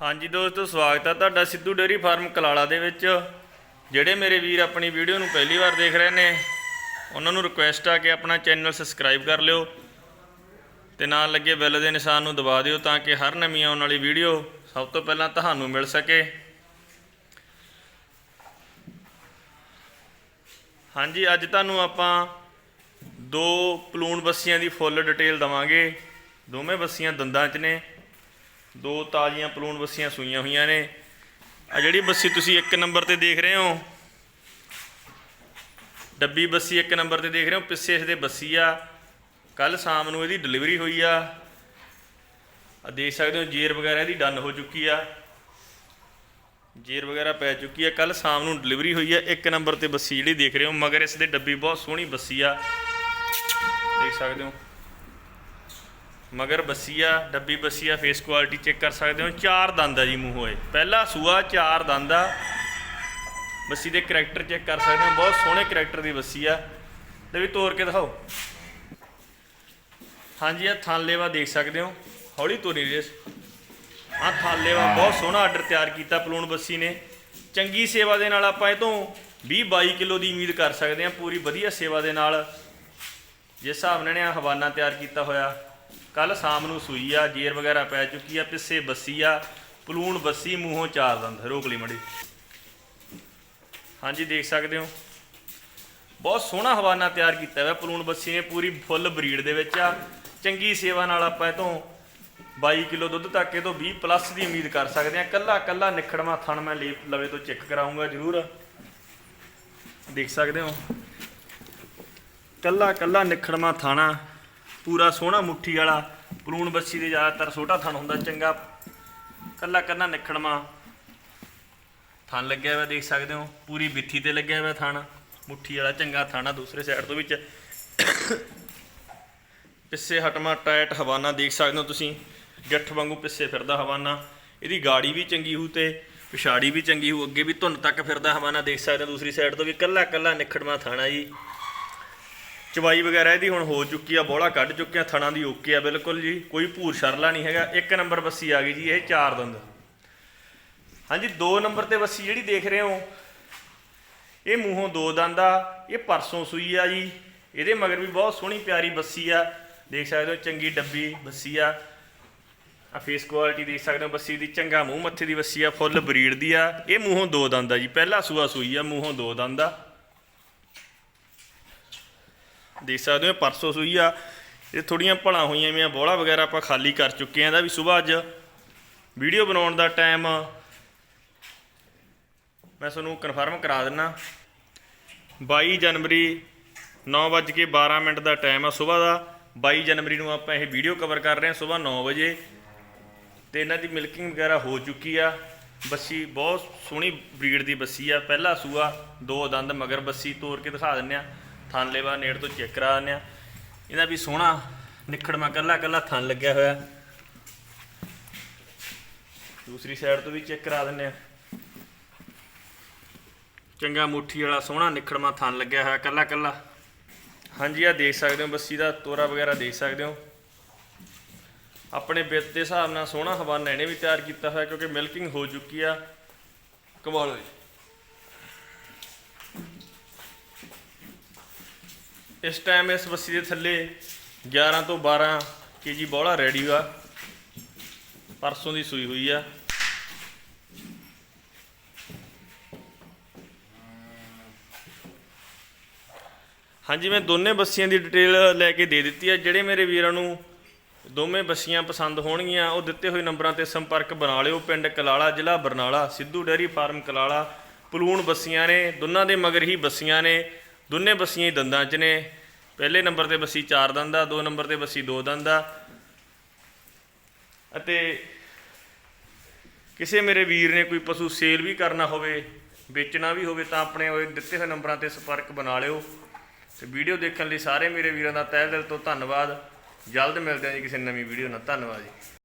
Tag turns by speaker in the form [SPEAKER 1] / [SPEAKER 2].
[SPEAKER 1] ਹਾਂਜੀ ਦੋਸਤੋ, ਸਵਾਗਤ ਹੈ ਤੁਹਾਡਾ ਸਿੱਧੂ ਡੇਅਰੀ ਫਾਰਮ ਕਲਾਲਾ ਦੇ ਵਿੱਚ। ਜਿਹੜੇ ਮੇਰੇ ਵੀਰ ਆਪਣੀ ਵੀਡੀਓ ਨੂੰ ਪਹਿਲੀ ਵਾਰ ਦੇਖ ਰਹੇ ਨੇ, ਉਹਨਾਂ ਨੂੰ ਰਿਕੁਐਸਟ ਆ ਕਿ ਆਪਣਾ ਚੈਨਲ ਸਬਸਕ੍ਰਾਈਬ ਕਰ ਲਿਓ ਤੇ ਨਾਲ ਲੱਗੇ ਬੈਲ ਦੇ ਨਿਸ਼ਾਨ ਨੂੰ ਦਬਾ ਦਿਓ ਤਾਂ ਕਿ ਹਰ ਨਵੀਂ ਆਉਣ ਵਾਲੀ ਵੀਡੀਓ ਸਭ ਤੋਂ ਪਹਿਲਾਂ ਤੁਹਾਨੂੰ ਮਿਲ ਸਕੇ। ਹਾਂਜੀ, ਅੱਜ ਤੁਹਾਨੂੰ ਆਪਾਂ ਦੋ ਪਲੂਣ ਬੱਸੀਆਂ ਦੀ ਫੁੱਲ ਡਿਟੇਲ ਦਵਾਂਗੇ। ਦੋਵੇਂ ਬੱਸੀਆਂ ਦੰਦਾਂ 'ਚ ਨੇ। ਦੋ ਤਾਜ਼ੀਆਂ ਪਲੂਣ ਬੱਸੀਆਂ ਸੂਈਆਂ ਹੋਈਆਂ ਨੇ। ਆ ਜਿਹੜੀ ਬੱਸੀ ਤੁਸੀਂ ਇੱਕ ਨੰਬਰ ਤੇ ਦੇਖ ਰਹੇ ਹੋ, ਡੱਬੀ ਬੱਸੀ ਇੱਕ ਨੰਬਰ ਤੇ ਦੇਖ ਰਹੇ ਹੋ, ਪਿੱਛੇ ਇਸ ਦੇ ਬੱਸੀ ਆ। ਕੱਲ ਸ਼ਾਮ ਨੂੰ ਇਹਦੀ ਡਿਲੀਵਰੀ ਹੋਈ ਆ। ਆ ਦੇਖ ਸਕਦੇ ਹੋ, ਜੇਰ ਵਗੈਰਾ ਇਹਦੀ ਡਨ ਹੋ ਚੁੱਕੀ ਆ। ਜੇਰ ਵਗੈਰਾ ਪੈ ਚੁੱਕੀ ਆ। ਕੱਲ ਸ਼ਾਮ ਨੂੰ ਡਿਲੀਵਰੀ ਹੋਈ ਆ ਇੱਕ ਨੰਬਰ ਤੇ ਬੱਸੀ ਜਿਹੜੀ ਦੇਖ ਰਹੇ ਹੋ, ਮਗਰ ਇਸ ਦੇ ਡੱਬੀ ਬਹੁਤ ਸੋਹਣੀ ਬੱਸੀ ਆ। ਦੇਖ ਸਕਦੇ ਹੋ। ਮਗਰ ਬੱਸੀਆ, ਡੱਬੀ ਬੱਸੀਆ ਫੇਸ ਕੁਆਲਿਟੀ ਚੈੱਕ ਕਰ ਸਕਦੇ ਹੋ। ਚਾਰ ਦੰਦ ਆ ਜੀ ਮੂੰਹ ਹੋਏ। ਪਹਿਲਾ ਸੂਆ, ਚਾਰ ਦੰਦ ਆ। ਬੱਸੀ ਦੇ ਕਰੈਕਟਰ ਚੈੱਕ ਕਰ ਸਕਦੇ ਹੋ। ਬਹੁਤ ਸੋਹਣੇ ਕਰੈਕਟਰ ਦੀ ਬੱਸੀ ਆ। ਤੇ ਵੀ ਤੋੜ ਕੇ ਦਿਖਾਓ। ਹਾਂਜੀ ਆ ਥਾਨਲੇਵਾ ਦੇਖ ਸਕਦੇ ਹੋ। ਹੌਲੀ ਤੋਰੀ ਰੇਸ ਆ ਥਾਨਲੇਵਾ ਬਹੁਤ ਸੋਹਣਾ ਆਰਡਰ ਤਿਆਰ ਕੀਤਾ ਪਲੂਣ ਬੱਸੀ ਨੇ। ਚੰਗੀ ਸੇਵਾ ਦੇ ਨਾਲ ਆਪਾਂ ਇਹ ਤੋਂ 20 22 ਕਿਲੋ ਦੀ ਉਮੀਦ ਕਰ ਸਕਦੇ ਹਾਂ। ਪੂਰੀ ਵਧੀਆ ਸੇਵਾ ਦੇ ਨਾਲ। ਜਿਸ ਹਿਸਾਬ ਨਾਲ ਨੇ ਹਵਾਨਾ ਤਿਆਰ ਕੀਤਾ ਹੋਇਆ। ਕੱਲ ਸ਼ਾਮ ਨੂੰ ਸੂਈ ਆ, ਜੇਰ ਵਗੈਰਾ ਪੈ ਚੁੱਕੀ ਆ ਪਿੱਛੇ ਬੱਸੀ ਆ, ਪਲੂਣ ਬੱਸੀ ਮੂੰਹੋਂ ਚਾਰ ਦੰਦ, ਰੋਕ ਲਈ ਮੜੀ। ਹਾਂਜੀ, ਦੇਖ ਸਕਦੇ ਹੋ। ਬਹੁਤ ਸੋਹਣਾ ਹਵਾਨਾ ਤਿਆਰ ਕੀਤਾ ਹੋਇਆ ਪਲੂਣ ਬੱਸੀ ਨੇ, ਪੂਰੀ ਫੁੱਲ ਬਰੀਡ ਦੇ ਵਿੱਚ ਆ। ਚੰਗੀ ਸੇਵਾ ਨਾਲ ਆਪਾਂ ਇਹ ਤੋਂ 22 ਕਿਲੋ ਦੁੱਧ ਤੱਕ ਇਹ ਤੋਂ 20 ਪਲੱਸ ਦੀ ਉਮੀਦ ਕਰ ਸਕਦੇ ਆ। ਕੱਲਾ ਕੱਲਾ ਨਿਖੜਵਾ ਥਣ ਮੈਂ ਲੇ- ਲਵੇ ਤੋਂ ਚੈੱਕ ਕਰਾਉਂਗਾ ਜ਼ਰੂਰ। ਦੇਖ ਸਕਦੇ ਹੋ। ਕੱਲਾ ਕੱਲਾ ਨਿਖੜਵਾ ਥਾਣਾ ਪੂਰਾ ਸੋਹਣਾ ਮੁੱਠੀ ਵਾਲਾ, ਪਲੂਣ ਬੱਸੀ ਦੇ ਜ਼ਿਆਦਾਤਰ ਛੋਟਾ ਥਣ ਹੁੰਦਾ, ਚੰਗਾ ਕੱਲਾ ਕੱਲਾ ਨਿਖੜਵਾ ਥਣ ਲੱਗਿਆ ਹੋਇਆ ਦੇਖ ਸਕਦੇ ਹੋ, ਪੂਰੀ ਬਿੱਥੀ ਤੇ ਲੱਗਿਆ ਹੋਇਆ ਥਣ, ਮੁੱਠੀ ਵਾਲਾ ਚੰਗਾ ਥਾਣਾ ਦੂਸਰੇ ਸਾਈਡ ਤੋਂ ਵਿੱਚ। ਪਿੱਛੇ ਹਟਮਾ ਟਾਇਟ ਹਵਾਨਾ ਦੇਖ ਸਕਦੇ ਹੋ ਤੁਸੀਂ ਗੱਠ ਵਾਂਗੂ ਪਿੱਛੇ ਫਿਰਦਾ ਹਵਾਨਾ। ਇਹਦੀ ਗਾੜੀ ਵੀ ਚੰਗੀ ਹੂ ਤੇ ਪਿਛਾੜੀ ਵੀ ਚੰਗੀ ਹੂ ਅੱਗੇ ਵੀ ਧੁੰਨ ਤੱਕ ਫਿਰਦਾ ਹਵਾਨਾ, ਦੇਖ ਸਕਦੇ ਹੋ ਦੂਸਰੀ ਸਾਈਡ ਤੋਂ ਵੀ ਕੱਲਾ ਕੱਲਾ ਨਿਖੜਵਾ ਥਾਣਾ ਜੀ। ਚਵਾਈ ਵਗੈਰਾ ਇਹਦੀ ਹੁਣ ਹੋ ਚੁੱਕੀ ਆ ਬੋਲਾ ਕੱਢ ਚੁੱਕਿਆ ਆ, ਥਣਾ ਦੀ ਓਕੇ ਆ ਬਿਲਕੁਲ ਜੀ, ਕੋਈ ਭੂਰ ਸ਼ਰਲਾ ਨਹੀਂ ਹੈਗਾ। ਇੱਕ ਨੰਬਰ ਬੱਸੀ ਆ ਗਈ ਜੀ, ਇਹ ਚਾਰ ਦੰਦ। ਹਾਂਜੀ, ਦੋ ਨੰਬਰ ਤੇ ਬੱਸੀ ਜਿਹੜੀ ਦੇਖ ਰਹੇ ਹੋ, ਇਹ ਮੂੰਹੋਂ ਦੋ ਦੰਦ ਆ, ਇਹ ਪਰਸੋਂ ਸੂਈ ਆ ਜੀ। ਇਹਦੇ ਮਗਰ ਵੀ ਬਹੁਤ ਸੋਹਣੀ ਪਿਆਰੀ ਬੱਸੀ ਆ। ਦੇਖ ਸਕਦੇ ਹੋ, ਚੰਗੀ ਡੱਬੀ ਬੱਸੀ ਆ। ਆ ਫੇਸ ਕੁਆਲਿਟੀ ਦੇਖ ਸਕਦੇ ਹੋ, ਬੱਸੀ ਦੀ ਚੰਗਾ ਮੂੰਹ ਮੱਥੇ ਦੀ ਬੱਸੀ ਆ, ਫੁੱਲ ਬਰੀਡ ਦੀ ਆ। ਇਹ ਮੂੰਹੋਂ ਦੋ ਦੰਦ ਆ ਜੀ, ਪਹਿਲਾ ਸੂਆ ਸੂਈ ਆ, ਮੂੰਹੋਂ ਦੋ ਦੰਦ ਆ। ਦੇਖ ਸਕਦੇ ਹੋ, ਪਰਸੋਂ ਸੂਈ ਆ। ਇਹ ਥੋੜੀਆਂ ਭਲਾਂ ਹੋਈਆਂ ਵੀਆਂ ਬੋਲਾ ਵਗੈਰਾ ਆਪਾਂ ਖਾਲੀ ਕਰ ਚੁੱਕੇ ਆ। ਇਹਦਾ ਵੀ ਸਵੇਰ ਅੱਜ ਵੀਡੀਓ ਬਣਾਉਣ ਦਾ ਟਾਈਮ। ਮੈਂ ਤੁਹਾਨੂੰ ਕਨਫਰਮ ਕਰਾ ਦਿੰਨਾ। 22 ਜਨਵਰੀ 9:12 ਮਿੰਟ ਦਾ ਟਾਈਮ ਆ ਸਵੇਰ ਦਾ। 22 ਜਨਵਰੀ ਨੂੰ ਆਪਾਂ ਇਹ ਵੀਡੀਓ ਕਵਰ ਕਰ ਰਹੇ ਹਾਂ ਸਵੇਰ 9 ਵਜੇ। ਤੇ ਇਹਨਾਂ ਦੀ ਮਿਲਕਿੰਗ ਵਗੈਰਾ ਹੋ ਚੁੱਕੀ ਆ। ਬੱਸੀ ਬਹੁਤ ਸੋਹਣੀ ਬਰੀਡ ਦੀ ਬੱਸੀ ਆ। ਪਹਿਲਾ ਸੂਆ, ਦੋ ਦੰਦ ਮਗਰ ਬੱਸੀ ਤੋੜ ਕੇ ਦਿਖਾ ਦਿੰਨੇ ਆ। ਥਣ ਲੇਵਾ ਨੇੜ ਤੋਂ ਚੈੱਕ ਕਰਾ ਦਿੰਦੇ ਆ। ਇਹਦਾ ਵੀ ਸੋਹਣਾ ਨਿਖੜਮਾ ਕੱਲਾ ਕੱਲਾ ਥਣ ਲੱਗਿਆ ਹੋਇਆ। ਦੂਸਰੀ ਸਾਈਡ ਤੋਂ ਵੀ ਚੈੱਕ ਕਰਾ ਦਿੰਦੇ ਆ। ਚੰਗਾ ਮੁੱਠੀ ਵਾਲਾ ਸੋਹਣਾ ਨਿਖੜਮਾ ਥਣ ਲੱਗਿਆ ਹੋਇਆ ਕੱਲਾ ਕੱਲਾ ਹਾਂਜੀ ਆ ਦੇਖ ਸਕਦੇ ਹੋ, ਬੱਸੀ ਦਾ ਤੋਰਾ ਵਗੈਰਾ ਦੇਖ ਸਕਦੇ ਹੋ। ਆਪਣੇ ਬਿੱਤ ਦੇ ਹਿਸਾਬ ਨਾਲ ਸੋਹਣਾ ਹਵਾਨਾ ਇਹਨੇ ਵੀ ਤਿਆਰ ਕੀਤਾ ਹੋਇਆ, ਕਿਉਂਕਿ ਮਿਲਕਿੰਗ ਹੋ ਚੁੱਕੀ ਆ। ਕਮਾਲ ਜੀ ਇਸ ਟਾਈਮ ਇਸ ਬੱਸੀ ਦੇ ਥੱਲੇ 11 ਤੋਂ 12 ਕੇਜੀ ਬੋਲਾ ਰੈਡੀ ਆ। ਪਰਸੋਂ ਦੀ ਸੂਈ ਹੋਈ ਆ। ਹਾਂਜੀ, ਮੈਂ ਦੋਨੇ ਬੱਸੀਆਂ ਦੀ ਡਿਟੇਲ ਲੈ ਕੇ ਦੇ ਦਿੱਤੀ ਹੈ ਜਿਹੜੇ ਮੇਰੇ ਵੀਰਾਂ ਨੂੰ ਦੋਵੇਂ ਬੱਸੀਆਂ ਪਸੰਦ ਹੋਣਗੀਆਂ, ਉਹ ਦਿੱਤੇ ਹੋਏ ਨੰਬਰਾਂ ਤੇ ਸੰਪਰਕ ਬਣਾ ਲਿਓ। ਪਿੰਡ ਕਲਾਲਾ, ਜ਼ਿਲ੍ਹਾ ਬਰਨਾਲਾ, ਸਿੱਧੂ ਡੈਰੀ ਫਾਰਮ ਕਲਾਲਾ, ਪਲੂਣ ਬੱਸੀਆਂ ਨੇ, ਦੋਨਾਂ ਦੇ ਮਗਰ ਹੀ ਬੱਸੀਆਂ ਨੇ। ਦੋਨੇ ਬੱਸੀਆਂ ਹੀ ਦੰਦਾਂ 'ਚ ਨੇ। ਪਹਿਲੇ ਨੰਬਰ ਤੇ ਬੱਸੀ ਚਾਰ ਦੰਦ ਆ, ਦੋ ਨੰਬਰ ਤੇ ਬੱਸੀ ਦੋ ਦੰਦ ਆ। ਅਤੇ ਕਿਸੇ ਮੇਰੇ ਵੀਰ ਨੇ ਕੋਈ ਪਸ਼ੂ ਸੇਲ ਵੀ ਕਰਨਾ ਹੋਵੇ, ਵੇਚਣਾ ਵੀ ਹੋਵੇ, ਤਾਂ ਆਪਣੇ ਉਹ ਦਿੱਤੇ ਹੋਏ ਨੰਬਰਾਂ ਤੇ ਸੰਪਰਕ ਬਣਾ ਲਿਓ। ਤੇ ਵੀਡੀਓ ਦੇਖਣ ਲਈ ਸਾਰੇ ਮੇਰੇ ਵੀਰਾਂ ਦਾ ਤਹਿ ਦਿਲ ਤੋਂ ਧੰਨਵਾਦ। ਜਲਦ ਮਿਲਦੇ ਹਾਂ ਜੀ ਕਿਸੇ ਨਵੀਂ ਵੀਡੀਓ ਨਾਲ। ਧੰਨਵਾਦ ਜੀ।